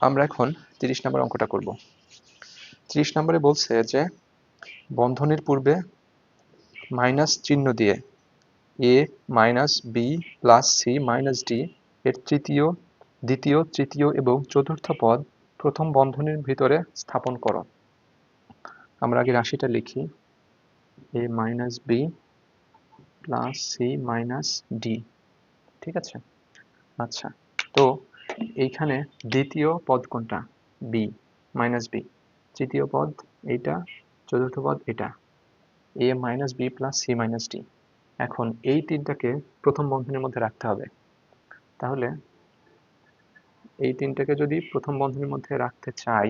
আমরা এখন তিরিশ নম্বর অঙ্কটা করব। তিরিশ নম্বরে বলছে যে, বন্ধনীর পূর্বে মাইনাস চিহ্ন দিয়ে A minus B plus C minus D এর তৃতীয়, দ্বিতীয়, তৃতীয় এবং চতুর্থ পদ প্রথম বন্ধনীর ভিতরে স্থাপন করো। আমরা আগে রাশিটা লিখি। A minus B plus C minus D. ঠিক আছে? আচ্ছা তো এইখানে দ্বিতীয় পদ কোনটা? বি মাইনাস বি তৃতীয় পদ এইটা, চতুর্থ পদ এটা। A minus B plus C minus D এখন এই তিনটাকে প্রথম বন্ধনীর মধ্যে রাখতে হবে। তাহলে এই তিনটাকে যদি প্রথম বন্ধনীর মধ্যে রাখতে চাই,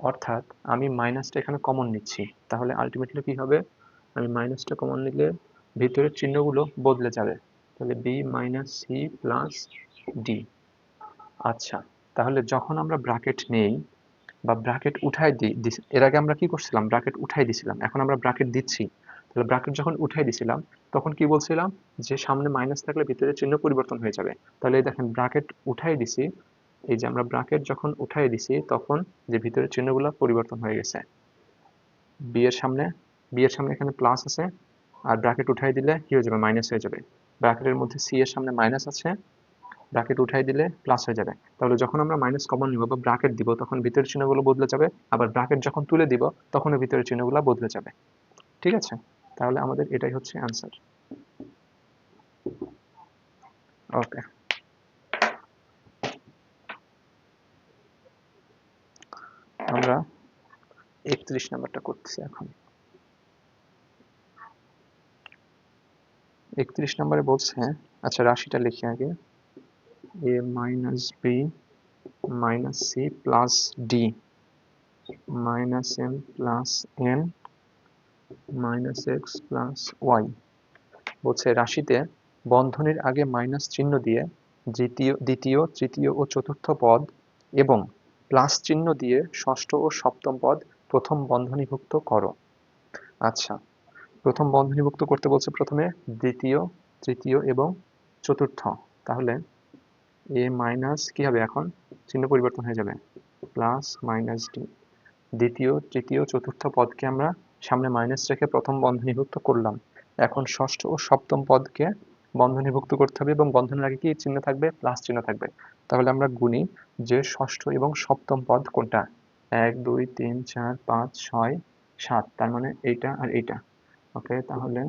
অর্থাৎ আমি মাইনাসটা এখানে কমন নিচ্ছি, তাহলে আলটিমেটলি কি হবে? আমি মাইনাসটা কমন নিলে ভিতরের চিহ্নগুলো বদলে যাবে। তাহলে B minus C plus D আচ্ছা তাহলে যখন আমরা ব্র্যাকেট নেই বা ব্র্যাকেট উঠাই দিই এর আগে আমরা কি করছিলাম? ব্র্যাকেট উঠাই দিছিলাম। এখন আমরা ব্র্যাকেট দিচ্ছি। তাহলে ব্র্যাকেট যখন উঠাই দিছিলাম, তখন কি বলছিলাম? যে সামনে মাইনাস থাকলে ভিতরে চিহ্ন পরিবর্তন হয়ে যাবে। তাহলে দেখেন ব্র্যাকেট উঠাই দিছি। এই যে আমরা ব্র্যাকেট যখন উঠাই দিছি, তখন যে ভিতরের চিহ্নগুলো পরিবর্তন হয়ে গেছে। বি এর সামনে বি এর সামনে এখানে প্লাস আছে। আর ব্র্যাকেট উঠাই দিলে কি হয়ে যাবে? মাইনাস হয়ে যাবে। ব্র্যাকেটের মধ্যে সি এর সামনে মাইনাস আছে। ব্র্যাকেট উঠাই দিলে প্লাস হয়ে যাবে। তাহলে যখন আমরা মাইনাস কমন নিব বা ব্র্যাকেট দিব, তখন ভিতরের চিহ্নগুলো বদলে যাবে। আবার ব্র্যাকেট যখন তুলে দিব তখন ভিতরের চিহ্নগুলো বদলে যাবে। ঠিক আছে? তাহলে আমাদের এটাই হচ্ছে অ্যান্সার ওকে আমরা একত্রিশ নাম্বারটা করতেছি এখন। একত্রিশ নম্বরে বলছে আচ্ছা রাশিটা লিখি আগে। A minus B minus C plus D minus M plus N minus X plus Y বলছে রাশিতে বন্ধনীর আগে মাইনাস চিহ্ন দিয়ে দ্বিতীয় দ্বিতীয়, তৃতীয় ও চতুর্থ পদ এবং প্লাস চিহ্ন দিয়ে ষষ্ঠ ও সপ্তম পদ প্রথম বন্ধনীভুক্ত করো। আচ্ছা প্রথম বন্ধনীভুক্ত করতে বলছে প্রথমে দ্বিতীয়, তৃতীয় এবং চতুর্থ। তাহলে এ মাইনাস কি হবে এখন? চিহ্ন পরিবর্তন হয়ে যাবে। প্লাস মাইনাস ডি দ্বিতীয়, তৃতীয়, চতুর্থ পদকে আমরা সামনে মাইনাস রেখে প্রথম বন্ধনীভুক্ত করলাম। এখন ষষ্ঠ ও সপ্তম পদকে বন্ধনীভুক্ত করতে হবে এবং বন্ধনের আগে কি চিহ্ন থাকবে? প্লাস চিহ্ন থাকবে। তাহলে আমরা গুনি যে ষষ্ঠ এবং সপ্তম পদ কোনটা? এক, দুই, তিন, চার, পাঁচ, ছয়, সাত। তার মানে এইটা আর এইটা। ওকে তাহলে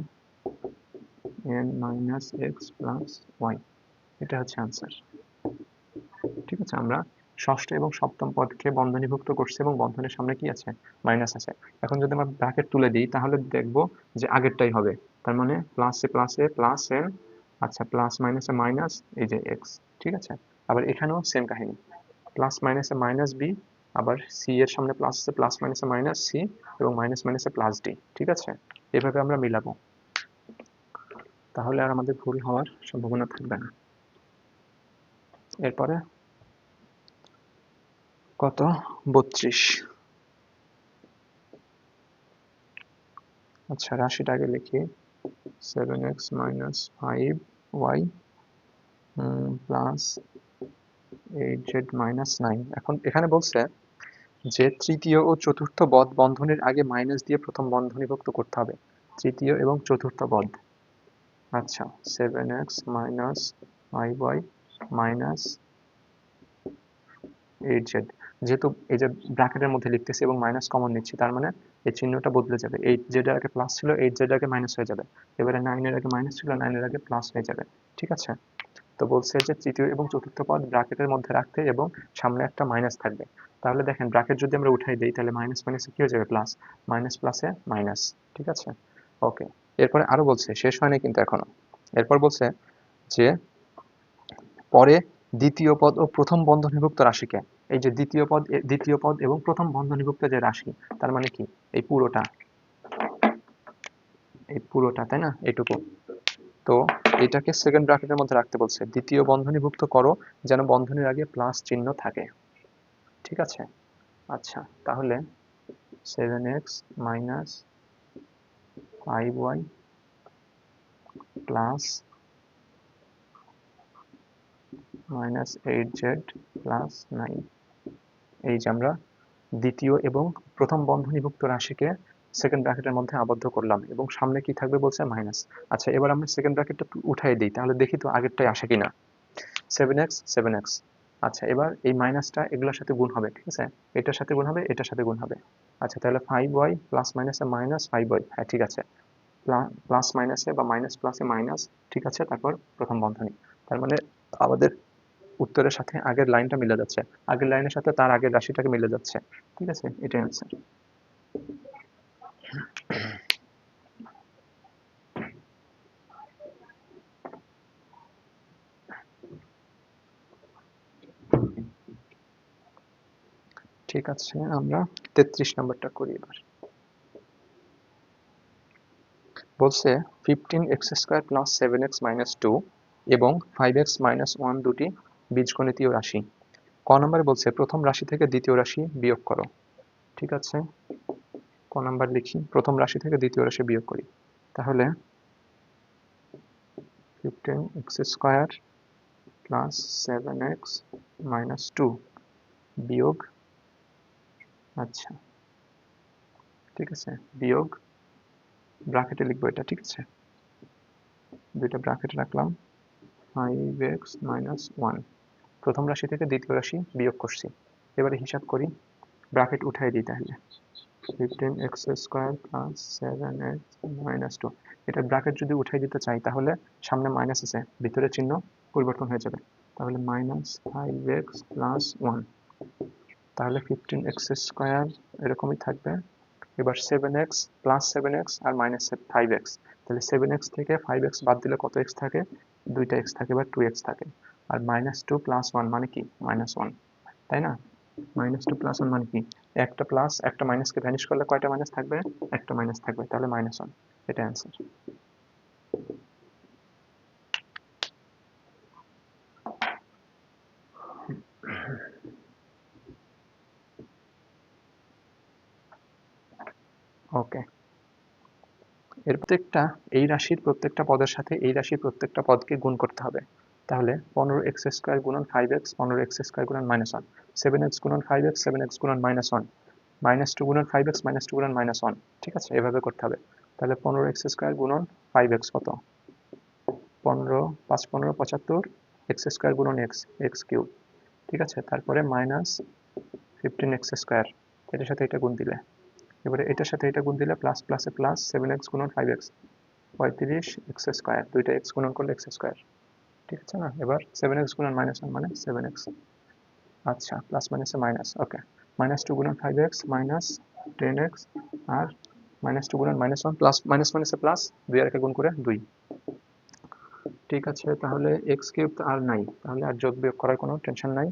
N minus X plus Y এটা হচ্ছে আনসার ঠিক আছে, আমরা ষষ্ঠ এবং সপ্তম পদকে বন্ধনীভুক্ত করছি এবং বন্ধনের সামনে কি আছে? মাইনাস আছে। এখন যদি আমরা ব্র্যাকেট তুলে দিই, তাহলে দেখব যে আগেরটাই হবে। তার মানে প্লাস প্লাস প্লাস এন আচ্ছা প্লাস মাইনাসে মাইনাস এই যে এক্স ঠিক আছে? আবার এখানেও সেম কাহিনী। প্লাস মাইনাসে মাইনাস বি আবার সি এর সামনে প্লাস আছে প্লাস মাইনাসে মাইনাস সি এবং মাইনাস মাইনাসে প্লাস ডি ঠিক আছে? এভাবে আমরা মিলাবো। তাহলে আর আমাদের ভুল হওয়ার সম্ভাবনা থাকবে না। এরপরে কত? বত্রিশ। আচ্ছা রাশিটা আগে লিখি। Seven X minus five Y plus eight Z minus nine. এখন এখানে বলছে যে তৃতীয় ও চতুর্থ বদ বন্ধনীর আগে মাইনাস দিয়ে প্রথম বন্ধনীভুক্ত করতে হবে। তৃতীয় এবং চতুর্থ বদ। আচ্ছা seven X minus five Y minus eight Z যেহেতু এই যে ব্র্যাকেটের মধ্যে লিখতেছি এবং মাইনাস কমন নিচ্ছি, তার মানে এই চিহ্নটা বদলে যাবে। এইট জেড আগে প্লাস ছিল এইট জেড আগে মাইনাস হয়ে যাবে। এবারে নাইনের আগে মাইনাস ছিল নাইনের আগে প্লাস হয়ে যাবে। ঠিক আছে? তো বলছে যে তৃতীয় এবং চতুর্থ পদ ব্র্যাকেটের মধ্যে রাখতে এবং সামনে একটা মাইনাস থাকবে। তাহলে দেখেন ব্র্যাকেট যদি আমরা উঠাই দিই, তাহলে মাইনাস মাইনাসে কি হয়ে যাবে? প্লাস মাইনাস প্লাসে মাইনাস ঠিক আছে? ওকে এরপরে আরও বলছে, শেষ হয়নি কিন্তু এখনও। এরপর বলছে যে পরে দ্বিতীয় পদ ও প্রথম বন্ধনীভুক্ত রাশিকে। এই যে দ্বিতীয় পদ দ্বিতীয় পদ এবং প্রথম বন্ধনীভুক্ত যে রাশি, তার মানে কি? এই পুরোটা। এই পুরোটা, তাই না? এইটুকু। তো এটাকে সেকেন্ড ব্র্যাকেটের মধ্যে রাখতে বলছে, দ্বিতীয় বন্ধনীভুক্ত করো যেন বন্ধনীর আগে প্লাস চিহ্ন থাকে। ঠিক আছে? আচ্ছা তাহলে seven X minus five Y plus minus eight Z plus nine এই যে আমরা দ্বিতীয় এবং প্রথম বন্ধনীভুক্ত রাশিকে সেকেন্ড ব্র্যাকেটের মধ্যে আবদ্ধ করলাম এবং সামনে কি থাকবে বলছে মাইনাস আচ্ছা এবার আমরা সেকেন্ড ব্র্যাকেটটা উঠাই দিই, তাহলে দেখি তো আগেরটাই আসে কিনা। সেভেন এক্স সেভেন এক্স আচ্ছা এবার এই মাইনাসটা এগুলোর সাথে গুণ হবে, ঠিক আছে? এটার সাথে গুণ হবে, এটার সাথে গুণ হবে। আচ্ছা তাহলে ফাইভ ওয়াই প্লাস মাইনাসে মাইনাস ফাইভ ওয়াই হ্যাঁ ঠিক আছে। প্লাস মাইনাসে বা মাইনাস প্লাসে মাইনাস ঠিক আছে, তারপর প্রথম বন্ধনী। তার মানে আমাদের উত্তরের সাথে আগের লাইনটা মিলে যাচ্ছে। আগের লাইনের সাথে তার আগের রাশিটাকে মিলে যাচ্ছে। ঠিক আছে? এটাই অ্যান্সার ঠিক আছে, আমরা তেত্রিশ নাম্বারটা করি এবার। বলছে fifteen X square plus seven X minus two এবং ফাইভ এক্স মাইনাস ওয়ান দুটি বীজগণিতীয় রাশি। ক নম্বরে বলছে, প্রথম রাশি থেকে দ্বিতীয় রাশি বিয়োগ করো। ঠিক আছে? ক নাম্বার লিখি, প্রথম রাশি থেকে দ্বিতীয় রাশি বিয়োগ করি। তাহলে fifteen X square plus seven X minus two বিয়োগ আচ্ছা ঠিক আছে, বিয়োগ ব্রাকেটে লিখব এটা, ঠিক আছে? দুইটা ব্রাকেটে রাখলাম। ফাইভ এক্স মাইনাস ওয়ান প্রথম রাশি থেকে দ্বিতীয় রাশি বিয়োগ করছি, এবারে হিসাব করি ব্রাকেট উঠাই দিই তাহলে। Fifteen X square plus seven X minus two এটা ব্রাকেট যদি উঠাই দিতে চাই, তাহলে সামনে মাইনাস আছে, ভিতরে চিহ্ন পরিবর্তন হয়ে যাবে। তাহলে minus five X plus one তাহলে ফিফটিন এক্স স্কোয়ার এরকমই থাকবে। এবার seven X plus seven X আর মাইনাস ফাইভ এক্স তাহলে সেভেন এক্স থেকে ফাইভ এক্স বাদ দিলে কত এক্স থাকে? দুইটা এক্স থাকে বা টু এক্স থাকে। আর মাইনাস টু প্লাস ওয়ান মানে কি? মাইনাস ওয়ান তাই না? মাইনাস টু প্লাস ওয়ান মানে কি? একটা প্লাস একটা মাইনাসকে ভ্যানিশ করলে কয়টা মাইনাস থাকবে? একটা মাইনাস থাকবে। তাহলে মাইনাস ওয়ান এটা অ্যান্সার ওকে। এর প্রত্যেকটা, এই রাশির প্রত্যেকটা পদের সাথে এই রাশির প্রত্যেকটা পদকে গুণ করতে হবে। তাহলে পনেরো এক্স স্কোয়ার গুণন ফাইভ এক্স, পনেরো এক্স স্কোয়ার গুণন মাইনাস ওয়ান সেভেন এক্স গুণন ফাইভ এক্স সেভেন এক্স গুণন মাইনাস ওয়ান মাইনাস টু গুণন ফাইভ এক্স মাইনাস টু গুণন মাইনাস ওয়ান ঠিক আছে? এভাবে করতে হবে। তাহলে পনেরো এক্স স্কোয়ার গুণন ফাইভ এক্স কত? পনেরো পাঁচ, পনেরো পঁচাত্তর এক্স স্কোয়ার গুণন এক্স এক্স কিউব ঠিক আছে? তারপরে মাইনাস ফিফটিন এক্স স্কোয়ার। এটার সাথে এটা গুণ দিলে। এবারে এটার সাথে এটা গুণ দিলে প্লাস প্লাসে প্লাস সেভেন এক্স গুণন ফাইভ এক্স পঁয়ত্রিশ এক্স স্কোয়ার দুইটা এক্স গুণন করলে এক্স স্কোয়ার ঠিক আছে না? এবার সেভেন এক্স গুণন মাইনাস ওয়ান মানে সেভেন এক্স আচ্ছা প্লাস মাইনাসে মাইনাস ওকে মাইনাস টু গুণন five X minus ten X আর মাইনাস টু গুণন মাইনাস ওয়ান প্লাস মাইনাস মাইনাসে প্লাস দুই আর গুণ করে দুই, ঠিক আছে, তাহলে এক্স কিউব আর নাই, তাহলে আর যোগ বিয়োগ করার কোনো টেনশন নাই।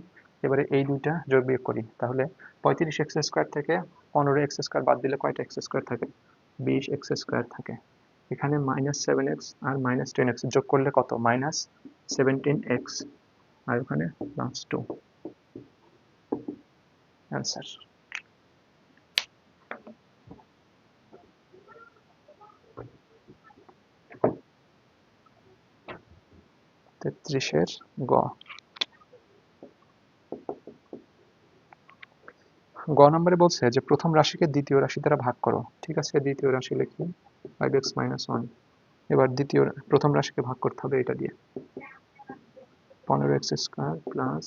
এবারে এই দুইটা যোগ বিয়োগ করি। তাহলে পঁয়ত্রিশ এক্স স্কোয়ার থেকে পনেরো এক্স স্কোয়ার বাদ দিলে কয়টা এক্স স্কোয়ার থাকে? বিশ এক্স স্কোয়ার থাকে। এখানে মাইনাস সেভেন এক্স আর মাইনাস টেন এক্স যোগ করলে কত? মাইনাস সেভেন্টিন এক্স আর ওখানে প্লাস টু অ্যান্সার তেত্রিশের গ। গ নম্বরে বলছে যে, প্রথম রাশিকে দ্বিতীয় রাশি দ্বারা ভাগ করো। ঠিক আছে, দ্বিতীয় রাশি লিখি ফাইভ এক্স মাইনাস ওয়ান এবার দ্বিতীয়, প্রথম রাশিকে ভাগ করতে হবে এটা দিয়ে। পনেরো X square plus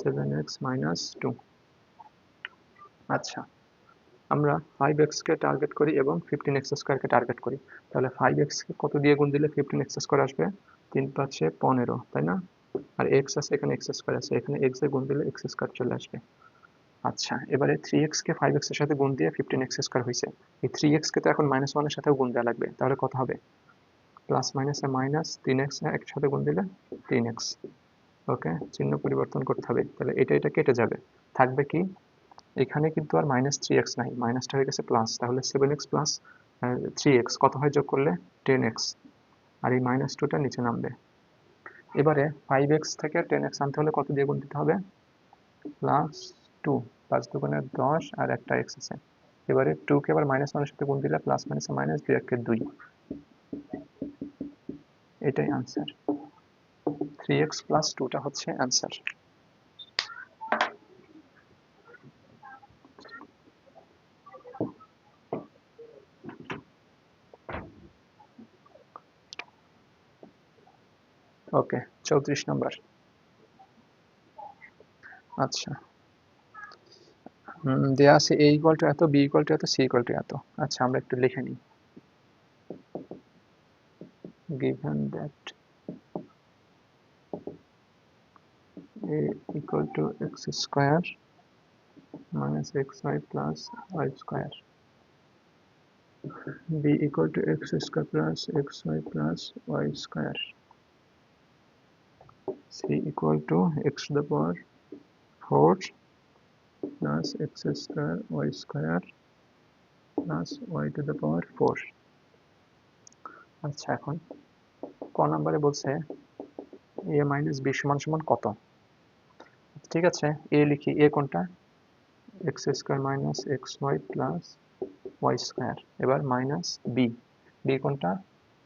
seven X minus two আচ্ছা আমরা ফাইভ এক্সকে টার্গেট করি এবং ফিফটিন এক্স স্কোয়ারকে টার্গেট করি। তাহলে ফাইভ এক্সকে কত দিয়ে গুণ দিলে ফিফটিন এক্স স্কোয়ার আসবে? তিন পাঁচে পনেরো, তাই না? আর এক্স আছে এখানে এক্স স্কোয়ার আছে, এখানে এক্স গুণ দিলে এক্স স্কোয়ার চলে আসবে। আচ্ছা এবারে থ্রি এক্সকে ফাইভ এক্সের সাথে গুণ দিয়ে ফিফটিন এক্স স্কোয়ার হয়েছে। এই থ্রি এক্সকে তো এখন মাইনাস ওয়ানের সাথেও গুণ দেওয়া লাগবে, তাহলে কত হবে? প্লাস মাইনাসে মাইনাস তিন এক্স একসাথে গুণ দিলে তিন এক্স ওকে চিহ্ন পরিবর্তন করতে হবে, তাহলে এটা এটা কেটে যাবে। থাকবে কি? এখানে কিন্তু আর মাইনাস থ্রি এক্স নাই মাইনাসটা হয়ে গেছে প্লাস তাহলে seven X plus three X কত হয় যোগ করলে? টেন এক্স আর এই মাইনাস টুটা নিচে নামবে। এবারে ফাইভ এক্স থেকে টেন এক্স আনতে হলে কত দিয়ে গুণ দিতে হবে? প্লাস টু পাঁচ দোকানে দশ আর একটা এক্স আছে। এবারে টুকে আবার মাইনাস ওয়ানের সাথে গুণ দিলে প্লাস মাইনাসে মাইনাস দুই একে দুই। এটাই আনসার থ্রি এক্স প্লাস টুটা হচ্ছে আনসার ওকে চৌত্রিশ নম্বর আচ্ছা। দেয়া আছে এ ইকুয়াল টু এত বি ইকুয়াল টু এত সি ইকুয়াল টু এত আচ্ছা আমরা একটু লিখে নিই given that a equal to x square minus xy plus y square b equal to x square plus xy plus y square c equal to x to the power 4 plus x square y square plus y to the power 4 আচ্ছা এখন ক নাম্বারে বলছে এ minus B সমান সমান কত? ঠিক আছে এ লিখি এ কোনটা? X square minus X Y plus Y square এবার মাইনাস বি বি কোনটা?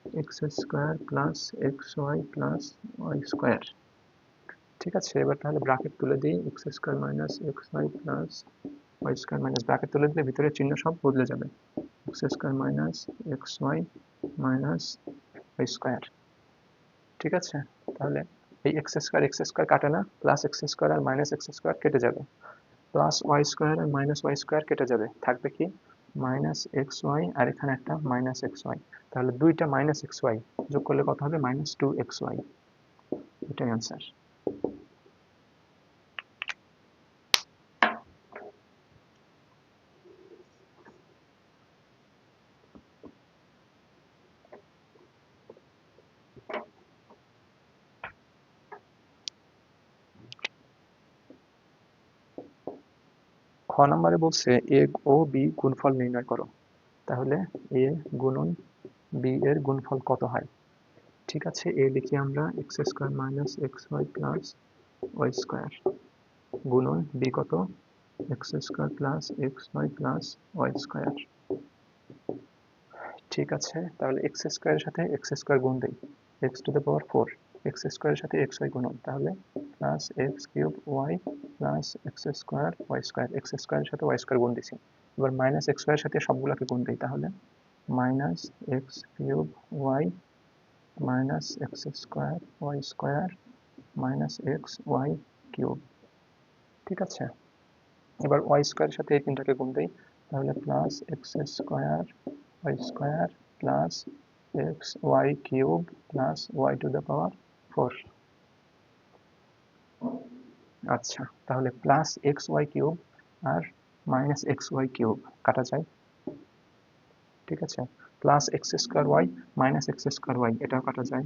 X square plus X Y plus Y square ঠিক আছে, এবার তাহলে ব্র্যাকেট তুলে দিই X square minus X Y plus Y square minus bracket তুলে দিলে ভিতরে চিহ্ন সব বদলে যাবে। X square minus X Y minus Y square ঠিক আছে? তাহলে এই এক্স স্কোয়ার এক্স স্কোয়ার কাটে না প্লাস এক্স স্কোয়ার আর মাইনাস এক্স স্কোয়ার কেটে যাবে। প্লাস ওয়াই স্কোয়ার আর মাইনাস ওয়াই স্কোয়ার কেটে যাবে। থাকবে কি? মাইনাস এক্স ওয়াই আর এখানে একটা মাইনাস এক্স ওয়াই তাহলে দুইটা মাইনাস এক্স ওয়াই যোগ করলে কত হবে? মাইনাস টু এক্স ওয়াই এটাই অ্যান্সার খ নম্বরে বলছে এ ও বি গুণফল নির্ণয় করো। তাহলে এ গুণন বি এর গুণফল কত হয়? ঠিক আছে, এ লিখি আমরা x square minus x y plus y square. গুণন বি কত? X square plus x y plus y square. ঠিক আছে, তাহলে এক্স স্কোয়ারের সাথে এক্স স্কোয়ার গুণ দিই। X to the power four, x স্কোয়ারের সাথে এক্স ওয়াই গুণন। তাহলে plus x cube y plus x square y square x স্কোয়ারের সাথে ওয়াই স্কোয়ার গুণ দিছি। এবার মাইনাস এক্স ওয়াইয়ের সাথে সবগুলোকে গুণ দিই তাহলে। Minus x cube y minus x square y square minus x y cube ঠিক আছে? এবার ওয়াই স্কোয়ারের সাথে এই তিনটাকে গুণ দিই। তাহলে plus x square y square plus x y cube plus y to the power four আচ্ছা তাহলে প্লাস এক্স ওয়াই কিউব আর মাইনাস এক্স ওয়াই কিউব কাটা যায়। ঠিক আছে? Plus x square y minus x square y এটাও কাটা যায়।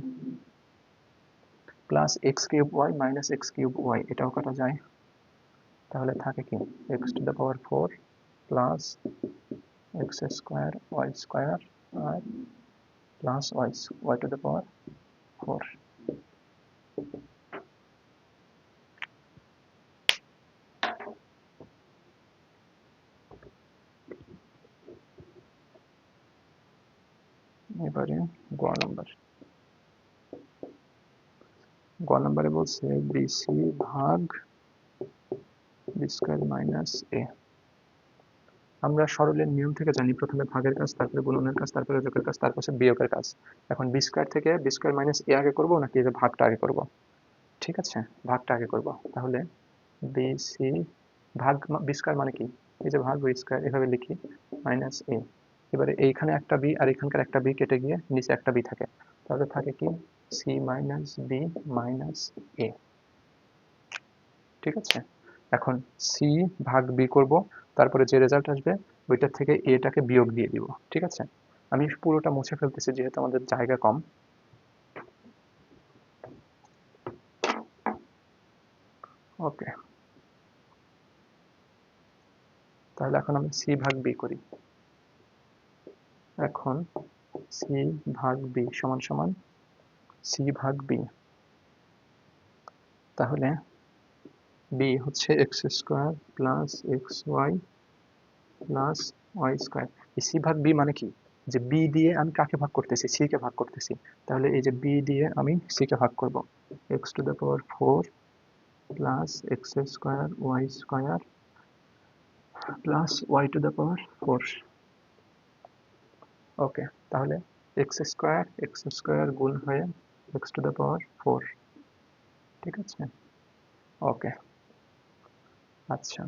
Plus x cube y minus x cube y এটাও কাটা যায়। তাহলে থাকে কি? X to the power four plus x square y square R plus y y to the power four এবারে গ নাম্বার। গ নাম্বারে বলছে বিসি ভাগ বি স্কোয়ার মাইনাস এ আমরা সরলের নিয়ম থেকে জানি, প্রথমে ভাগের কাজ, তারপরে গুণনের কাজ, তারপরে যোগের কাজ, তারপরে বিয়োগের কাজ। এখন বি স্কোয়ার থেকে বি স্কোয়ার মাইনাস এ আগে করব, নাকি যে ভাগটা আগে করব? ঠিক আছে, ভাগটা আগে করব। তাহলে বি সি ভাগ বি স্কোয়ার মানে কি? এই যে ভাগ বি স্কোয়ার এভাবে লিখি মাইনাস এ এবারে এইখানে একটা বি আর এখানকার একটা বি কেটে গিয়ে নিচে একটা বি থাকে। তাহলে থাকে কি? C minus b minus a ঠিক আছে? এখন সি ভাগ বি করব, তারপরে যে রেজাল্ট আসবে, ওইটার থেকে এটাকে বিয়োগ দিয়ে দিব। ঠিক আছে? আমি পুরোটা মুছে ফেলতেছি যেহেতু আমাদের জায়গা কম। ওকে তাহলে এখন আমি সি ভাগ বি করি। এখন সি ভাগ বি সমান সমান সি ভাগ বি তাহলে বি হচ্ছে X square plus X Y plus Y square এই সি ভাগ বি মানে কি? যে বি দিয়ে আমি কাকে ভাগ করতেছি? সি কে ভাগ করতেছি। তাহলে এই যে বি দিয়ে আমি সি কে ভাগ করব। X to the power four plus X square Y square plus Y to the power four okay তাহলে এক্স স্কোয়ার এক্স স্কোয়ার গুণ হয়ে X to the power four ঠিক আছে? ওকে আচ্ছা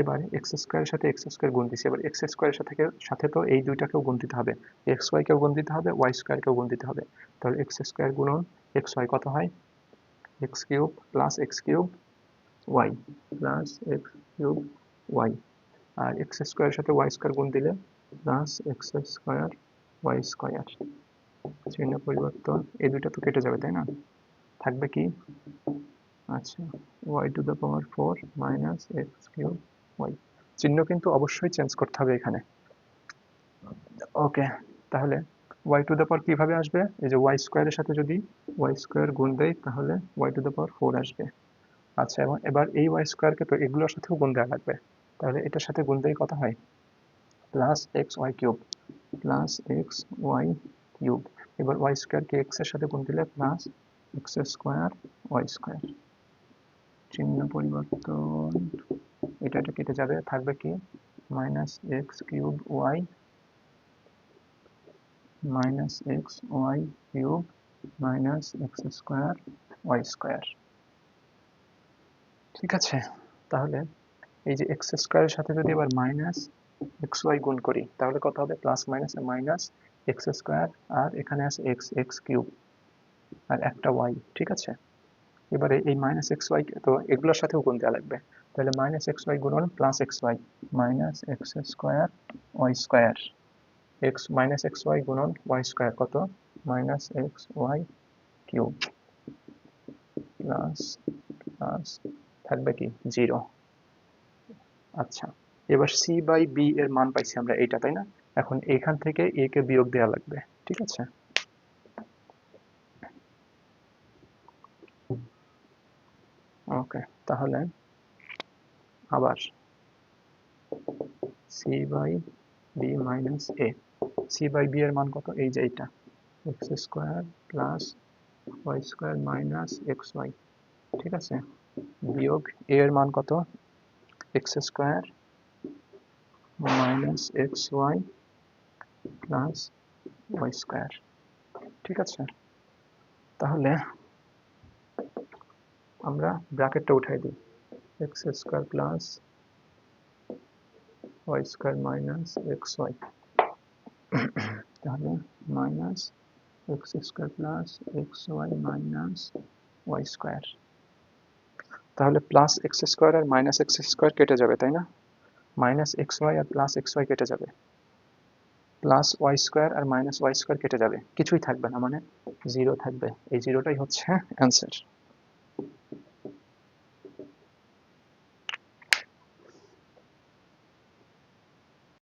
এবারে এক্স স্কোয়ারের সাথে এক্স স্কোয়ার গুণ দিচ্ছি এবার এক্স স্কোয়ারের সাথে সাথে তো এই দুইটাকেও গুণ দিতে হবে এক্স ওয়াইকেও গুণ দিতে হবে ওয়াই স্কোয়ারকেও গুণ দিতে হবে, তাহলে এক্স স্কোয়ার গুণন এক্স ওয়াই কত হয়? X cube plus x cube y plus x cube y আর এক্স স্কোয়ারের সাথে ওয়াই স্কোয়ার গুণ দিলে plus x square y square চিহ্ন পরিবর্তন, এই দুইটা তো কেটে যাবে, তাই না? থাকবে কি? আচ্ছা y to the power four minus x cube y চিহ্ন কিন্তু অবশ্যই চেঞ্জ করতে হবে এখানে। ওকে তাহলে ওয়াই টু দ্য পাওয়ার কীভাবে আসবে? এই যে ওয়াই স্কোয়ারের সাথে যদি ওয়াই স্কোয়ার গুণ দেয় তাহলে y to the power four আসবে। আচ্ছা এবং এবার এই ওয়াই স্কোয়ারকে তো এগুলোর সাথেও গুণ দেওয়া লাগবে। তাহলে এটার সাথে গুণ দিয়ে কত হয়? Plus x y cube plus x y cube এবার ওয়াই স্কোয়ারকে এক্সের সাথে গুণ দিলে plus x square y square চিহ্ন পরিবর্তন, এটা এটা কেটে যাবে, থাকবে কি? Minus x cube y minus x y cube minus x square y square ঠিক আছে? তাহলে এই যে এক্স স্কোয়ারের সাথে যদি এবার মাইনাস এক্স ওয়াই গুণ করি, তাহলে কত হবে? Plus minus minus x square আর এখানে আছে এক্স এক্স কিউব আর একটা ওয়াই ঠিক আছে? এবারে এই মাইনাস এক্স ওয়াই তো এগুলোর সাথেও গুণ দেওয়া লাগবে। তাহলে মাইনাস এক্স ওয়াই গুণন plus x y minus x square y square x minus x y গুণন ওয়াই স্কোয়ার কত? Minus x y cube plus plus থাকবে কি? জিরো আচ্ছা। এবার সি বাই বি এর মান পাইছি আমরা এইটা, তাই না? এখন এখান থেকে এ কে বিয়োগ দেওয়া লাগবে, ঠিক আছে? ওকে, তাহলে আবার c by b minus a c by b এর মান কত? এই যে এইটা। X square plus y square minus x y ঠিক আছে? বিয়োগ এ এর মান কত? X square minus x y plus y square ঠিক আছে তাহলে আমরা ব্র্যাকেটটা উঠাই দিই x square plus y square minus x y তাহলে minus x square plus x y minus y square তাহলে প্লাস এক্স স্কোয়ার আর মাইনাস এক্স স্কোয়ার কেটে যাবে তাই না মাইনাস এক্স ওয়াই আর প্লাস এক্স ওয়াই কেটে যাবে। প্লাস ওয়াই স্কোয়ার আর মাইনাস ওয়াই স্কোয়ার কেটে যাবে। কিছুই থাকবে না মানে জিরো থাকবে। এই জিরোটাই হচ্ছে অ্যান্সার